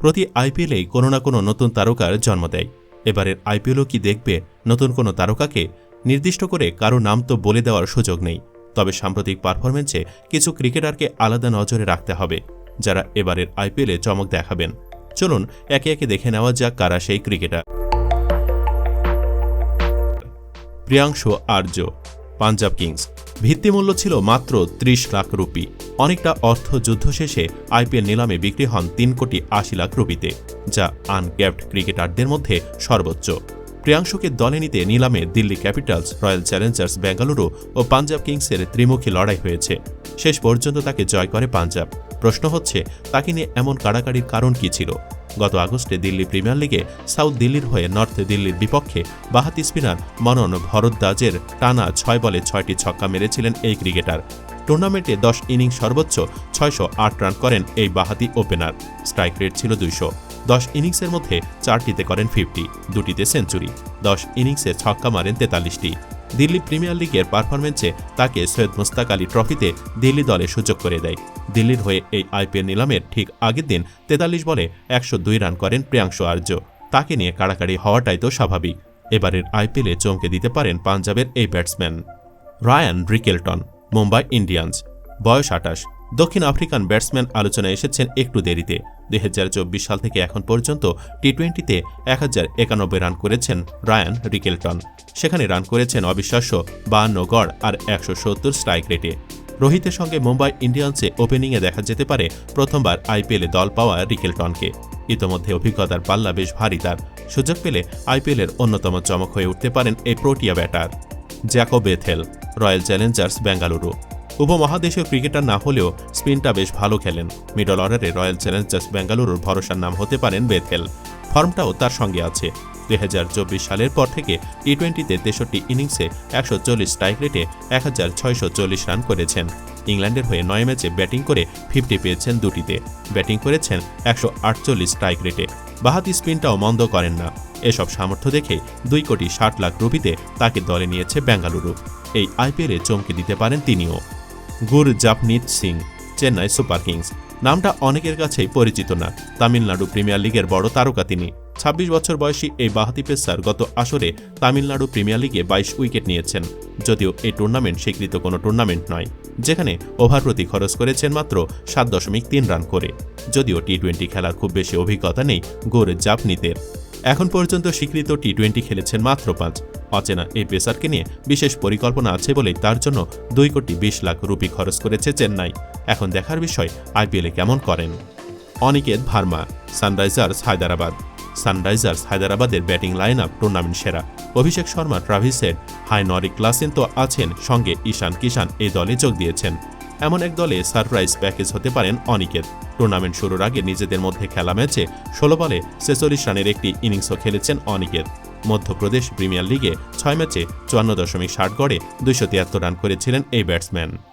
প্রতি আইপিএলেই কোনো না কোনো নতুন তারকার জন্ম দেয়। এবারের আইপিএলও কি দেখবে নতুন কোনো তারকাকে নির্দিষ্ট করে কারও নাম তো বলে দেওয়ার সুযোগ নেই। তবে সাম্প্রতিক পারফরমেন্সে কিছু ক্রিকেটারকে আলাদা নজরে রাখতে হবে, যারা এবারের আইপিএলে চমক দেখাবেন। চলুন, একে একে দেখে নেওয়া যাক কারা সেই ক্রিকেটার। প্রিয়াংশু আর্য পাঞ্জাব কিংস। ভিত্তিমূল্য ছিল মাত্র ত্রিশ লাখ রুপি। অনেকটা অর্থ যুদ্ধ শেষে আইপিএল নিলামে বিক্রি হন তিন কোটি আশি লাখ রুপিতে, যা আনক্যাপড ক্রিকেটারদের মধ্যে সর্বোচ্চ। প্রিয়াংশুকে দলে নিতে নিলামে Delhi capitals, royal challengers Bengaluru ও পাঞ্জাব কিংসের ত্রিমুখী লড়াই হয়েছে। শেষ পর্যন্ত তাকে জয় করে পাঞ্জাব। প্রশ্ন হচ্ছে, তাকে নিয়ে এমন কাড়াকাড়ির কারণ কি ছিল? গত আগস্টে দিল্লি প্রিমিয়ার লিগে সাউথ দিল্লির হয়ে নর্থ দিল্লির বিপক্ষে বাহাতি স্পিনার মনন ভরদ্বাজের টানা ছয় বলে ছয়টি ছক্কা মেরেছিলেন এই ক্রিকেটার। টুর্নামেন্টে দশ ইনিংস সর্বোচ্চ ছয়শো আট রান করেন এই বাহাতি ওপেনার। স্ট্রাইক রেট ছিল দুইশো। দশ ইনিংসের মধ্যে চারটিতে করেন ফিফটি, দুটিতে সেঞ্চুরি। দশ ইনিংসে ছক্কা মারেন তেতাল্লিশটি। দিল্লি প্রিমিয়ার লিগের পারফরমেন্সে তাকে সৈয়দ মুস্তাক আলী ট্রফিতে দিল্লি দলে সুযোগ করে দেয়। দিল্লির হয়ে এই আইপিএল নিলামের ঠিক আগের দিন তেতাল্লিশ বলে একশো দুই রান করেন প্রিয়াংশু আর্য। তাকে নিয়ে কাড়াকাড়ি হওয়াটাই তো স্বাভাবিক। এবারের আইপিএলে চমকে দিতে পারেন পাঞ্জাবের এই batsman Ryan Rickelton, Mumbai Indians. বয়স আটাশ দক্ষিণ আফ্রিকান ব্যাটসম্যান আলোচনায় এসেছেন একটু দেরিতে। দুই হাজার চব্বিশ সাল থেকে এখন পর্যন্ত টি টোয়েন্টিতে এক হাজার একানব্বই রান করেছেন রায়ান রিকেলটন। সেখানে রান করেছেন অবিশ্বাস্য বাহান্ন গড় আর একশো সত্তর স্ট্রাইক রেটে। রোহিতের সঙ্গে মুম্বাই ইন্ডিয়ান্সে ওপেনিংয়ে দেখা যেতে পারে প্রথমবার আইপিএলে দল পাওয়া রিকেলটনকে। ইতোমধ্যে অভিজ্ঞতার পাল্লা বেশ ভারী তার। সুযোগ পেলে আইপিএলের অন্যতম চমক হয়ে উঠতে পারেন এই Protea batter. Jacob Bethell royal challengers, Bengaluru. উপমহাদেশীয় cricketer না হলেও স্পিনটা বেশ ভালো খেলেন। মিডল অর্ডারে রয়্যাল চ্যালেঞ্জার্স বেঙ্গালুরুর ভরসার নাম হতে পারেন বেথেল ফর্মটাও তার সঙ্গে আছে। দুই হাজার চব্বিশ সালের পর থেকে টি টোয়েন্টিতে তেষট্টি ইনিংসে একশো চল্লিশ স্ট্রাইক রেটে এক হাজার ছয়শো চল্লিশ রান করেছেন। ইংল্যান্ডের হয়ে নয় ম্যাচে ব্যাটিং করে ফিফটি পেয়েছেন দুটিতে। ব্যাটিং করেছেন একশো আটচল্লিশ স্ট্রাইক রেটে। বাহাতি স্পিনটাও মন্দ করেন না। এসব সামর্থ্য দেখে দুই কোটি ষাট লাখ রুপিতে তাকে দলে নিয়েছে বেঙ্গালুরু এই আইপিএলে চমকে দিতে পারেন তিনিও। Gurjapneet Singh, Chennai super kings. নামটা অনেকের কাছেই পরিচিত না। তামিলনাড়ু প্রিমিয়ার লিগের বড় তারকা তিনি। ২৬ বছর বয়সী এই বাহাতি পেসার গত আসরে তামিলনাড়ু প্রিমিয়ার লিগে বাইশ উইকেট নিয়েছেন। যদিও এই টুর্নামেন্ট স্বীকৃত কোনো টুর্নামেন্ট নয়, যেখানে ওভার প্রতি খরচ করেছেন মাত্র সাত দশমিক তিন রান করে। যদিও টি টোয়েন্টি খেলার খুব বেশি অভিজ্ঞতা নেই গোর জাপনিতের এখন পর্যন্ত স্বীকৃত টি টোয়েন্টি খেলেছেন মাত্র পাঁচ। অচেনা এই পেসারকে নিয়ে বিশেষ পরিকল্পনা আছে বলেই তার জন্য দুই কোটি বিশ লাখ রুপি খরচ করেছে চেন্নাই। এখন দেখার বিষয়, আইপিএলে কেমন করেন? অনিকেত ভার্মা, সানরাইজার্স হায়দ্রাবাদ। সানরাইজার্স হায়দ্রাবাদের ব্যাটিং লাইন আপ টুর্নামেন্ট সেরা। অভিষেক শর্মা ট্রাভিসের হাই নরিক ক্লাসেন তো আছেন, সঙ্গে ঈশান কিষান এই দলে যোগ দিয়েছেন। এমন এক দলে সারপ্রাইজ প্যাকেজ হতে পারেন অনিকেত। টুর্নামেন্ট শুরুর আগে নিজেদের মধ্যে খেলা ম্যাচে ষোলো বলে ছেচল্লিশ রানের একটি ইনিংসও খেলেছেন অনিকেত। মধ্যপ্রদেশ প্রিমিয়ার লিগে ছয় ম্যাচে চুয়ান্ন দশমিক ষাট গড়ে দুইশো তিয়াত্তর রান করেছিলেন এই ব্যাটসম্যান।